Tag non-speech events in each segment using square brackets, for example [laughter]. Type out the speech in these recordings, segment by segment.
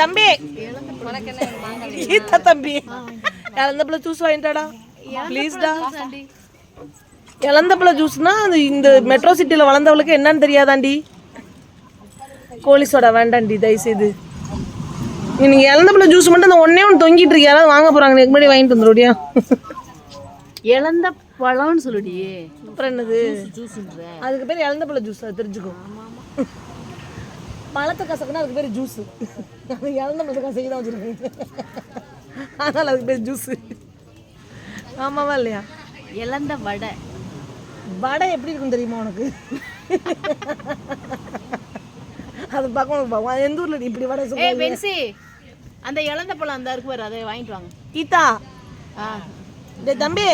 தம்பி. கீதா தம்பி. ஜூஸ் வாங்கிட்டாடா. ப்ளீஸ்டா இழந்தப்பழ ஜூஸ்னா அது இந்த மெட்ரோ சிட்டியில் வளர்ந்தவளுக்கு என்னன்னு தெரியாதாண்டி? கோழி சோடா வேண்டாண்டி தயவுசெய்து. நீங்க இழந்தப்பழ ஜூஸ் மட்டும் அந்த ஒன்னே ஒன்று தொங்கிட்டு இருக்கு யாராவது வாங்க போறாங்க. எனக்கு முன்னாடி வாங்கிட்டு வந்துடுடியா இழந்த பழம்னு சொல்லுடியே. அப்புறம் என்னது? அதுக்கு பேர் இழந்தப்பழ ஜூஸ் தெரிஞ்சுக்கோ. பழத்தை கசக்குனா அதுக்கு பேர் ஜூஸ் அது இழந்த பழத்தை கசக்கி தான் வச்சுருக்கேன் அதனால் அதுக்கு பேர் ஜூஸ் ஆமாவா இல்லையா? இழந்த வடை. வடை எப்படி இருக்கும் தெரியுமா உனக்கு? அது பார்க்க உனக்கு. எந்த ஊர்ல நீ இப்படி வடை சொல்லுங்க பென்சி அந்த இழந்த பழம் அந்த இருக்கு பாரு அதை வாங்கிட்டு வாங்க. கீதா. ஆ. தம்பி.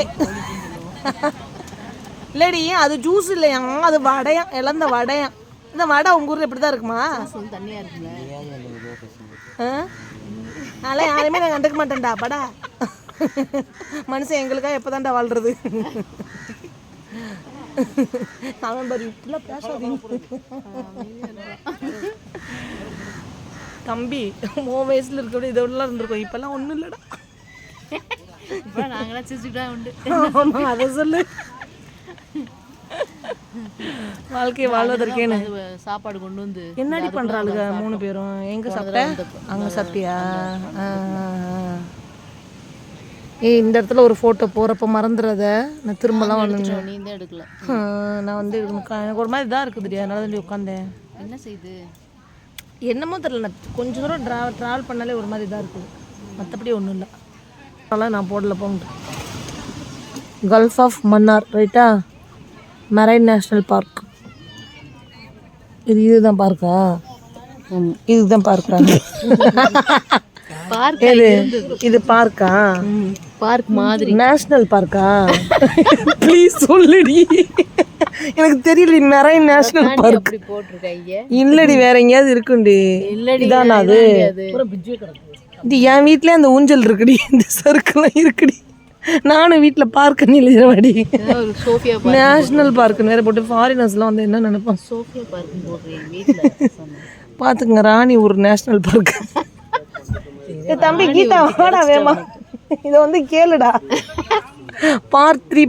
இல்லடி அது ஜூஸ் இல்லையா? அது வடையா இழந்த வடையா? இந்த வடை உங்க ஊர்ல இப்படி தான் இருக்குமா? சொல்லு தண்ணியா இருக்குல்ல? அதெல்லாம் யாரையுமே நான் கண்டுக்க மாட்டேன்டா படா. மனுஷன் எங்களுக்காக எப்போதான்டா வாழ்றது? அவன் பாரு இப்படிலாம் பேசாதீங்க. தம்பி உன் வயசுல இருக்கக்கூடிய இதெல்லாம் இருந்திருக்கும். இப்பெல்லாம் ஒன்றும் இல்லைடா. இப்போ நாங்களாம் சிரிச்சுட்டு தான் உண்டு அதை சொல்லு. வாழ்க்கையை வாழ்வதற்கேன்னு சாப்பாடு கொண்டு வந்து என்னடி பண்றாளுங்க மூணு பேரும். எங்க சாப்பிட்ட? அங்க சாப்பிட்டியா. ஏய் இந்த இடத்துல ஒரு போட்டோ போறப்ப மறந்துடாத. நான் திரும்பலாம் வந்து நீ தான் எடுக்கல நான் வந்து எனக்கு ஒரு மாதிரி இதாக இருக்குது அதனால தான் உட்காந்தேன். என்ன செய்யுது என்னமோ தெரியல. நான் கொஞ்ச தூரம் ட்ரா ட்ராவல் பண்ணாலே ஒரு மாதிரி இதாக இருக்குது. மற்றபடி ஒன்றும் இல்லை. அதெல்லாம் நான் போடல போங்க கல்ஃப் ஆஃப் மன்னார் ரைட்டா மெரைன் நேஷ்னல் பார்க் இது இதுதான் பார்க்கா இதுதான் பார்க்கா [laughs] பார்க் இது இது பார்க்கா பார்க் மாதிரி. நேஷ்னல் பார்க்கா ப்ளீஸ் சொல்லுடி. எனக்கு தெரியல மெரைன் நேஷ்னல் பார்க் இல்லடி வேற எங்கேயாவது இருக்குண்டி இல்லடி இதானா அது? இது என் வீட்லயே அந்த ஊஞ்சல் இருக்குடி இந்த சறுக்கெல்லாம் இருக்குடி. நானும் வீட்டில் பார்க்க சோஃபியா நேஷ்னல் பார்க் வேற போட்டு ஃபாரினர்ஸ்லாம் வந்து என்ன நினைப்பான் சோஃபியா பார்க் பார்த்துக்குங்க ராணி ஒரு நேஷ்னல் பார்க் தம்பி கீதா வாடா வேமா. இதை வந்து கேளுடா. Part three